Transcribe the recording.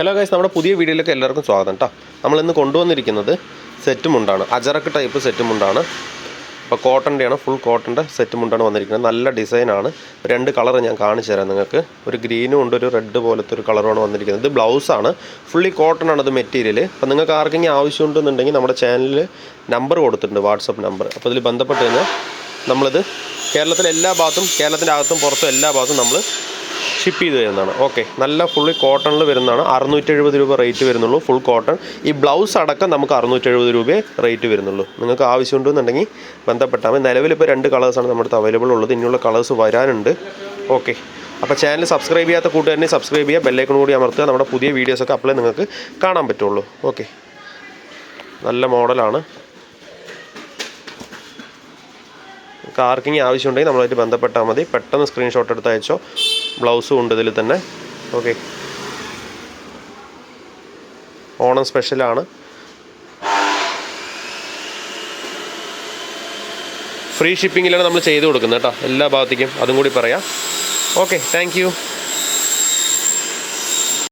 Hello guys നമ്മുടെ പുതിയ വീഡിയോയിലേക്ക് എല്ലാവർക്കും സ്വാഗതം കേട്ടോ നമ്മളിന്ന് കൊണ്ടുവന്നിരിക്കുന്നത് സെറ്റ് മുണ്ടാണ്. അജറക്ക് ടൈപ്പ് സെറ്റ് മുണ്ടാണ്. അപ്പോൾ കോട്ടന്റെയാണ് ഫുൾ കോട്ടന്റെ സെറ്റ് മുണ്ടാണ് വന്നിരിക്കുന്നത്. നല്ല ഡിസൈനാണ് രണ്ട് കളർ ഞാൻ കാണിച്ചു തരാം നിങ്ങൾക്ക്. ഒരു ഗ്രീനും ഉണ്ട് ഒരു റെഡ് പോലത്തെ ഒരു കളറുമാണ് വന്നിരിക്കുന്നത്. ഇത് ബ്ലൗസാണ് ഫുള്ളി കോട്ടൺ ആണ് ഇത് മെറ്റീരിയൽ അപ്പോൾ നിങ്ങൾക്ക് ആർക്കെങ്കിലും ആവശ്യമുണ്ടെന്നുണ്ടെങ്കിൽ നമ്മുടെ ചാനലിൽ നമ്പർ കൊടുത്തിട്ടുണ്ട് വാട്സപ്പ് നമ്പർ അപ്പോൾ ഇതിൽ ബന്ധപ്പെട്ട് കഴിഞ്ഞാൽ നമ്മളിത് കേരളത്തിലെ എല്ലാ ഭാഗത്തും കേരളത്തിന്റെ അകത്തും പുറത്തും എല്ലാ ഭാഗത്തും നമ്മൾ ഷിപ്പ് ചെയ്ത് തരുന്നതാണ്. ഓക്കെ നല്ല ഫുള്ളി കോട്ടണിൽ വരുന്നതാണ്. അറുന്നൂറ്റി എഴുപത് രൂപ റേറ്റ് വരുന്നുള്ളൂ. ഫുൾ കോട്ടൺ ഈ ബ്ലൗസ് അടക്കം നമുക്ക് അറുന്നൂറ്റി എഴുപത് രൂപയെ റേറ്റ് വരുന്നുള്ളൂ. നിങ്ങൾക്ക് ആവശ്യമുണ്ടെന്നുണ്ടെങ്കിൽ ബന്ധപ്പെട്ടാൽ മതി. നിലവിലിപ്പോൾ രണ്ട് കളേഴ്സാണ് നമ്മുടെ അടുത്ത് അവൈലബിൾ ഉള്ളത്. ഇനിയുള്ള കളേഴ്സ് വരാനുണ്ട്. ഓക്കെ അപ്പോൾ ചാനൽ സബ്സ്ക്രൈബ് ചെയ്യാത്ത കൂട്ടുകാരനെ സബ്സ്ക്രൈബ് ചെയ്യുക. ബെല്ലൈക്കൺ കൂടി അമർത്തുക. നമ്മുടെ പുതിയ വീഡിയോസൊക്കെ അപ്ലൈ നിങ്ങൾക്ക് കാണാൻ പറ്റുള്ളൂ. ഓക്കെ നല്ല മോഡലാണ് നിങ്ങൾക്ക് ആർക്കെങ്കിലും ആവശ്യമുണ്ടെങ്കിൽ നമ്മളായിട്ട് ബന്ധപ്പെട്ടാൽ മതി. പെട്ടെന്ന് സ്ക്രീൻഷോട്ട് എടുത്ത് അയച്ചോ. ബ്ലൗസും ഉണ്ട് ഇതിൽ തന്നെ. ഓക്കെ ഓണം സ്പെഷ്യലാണ് ഫ്രീ ഷിപ്പിങ്ങിലാണ് നമ്മൾ ചെയ്ത് കൊടുക്കുന്നത് കേട്ടോ. എല്ലാ ഭാഗത്തേക്കും അതും കൂടി പറയാം. Okay thank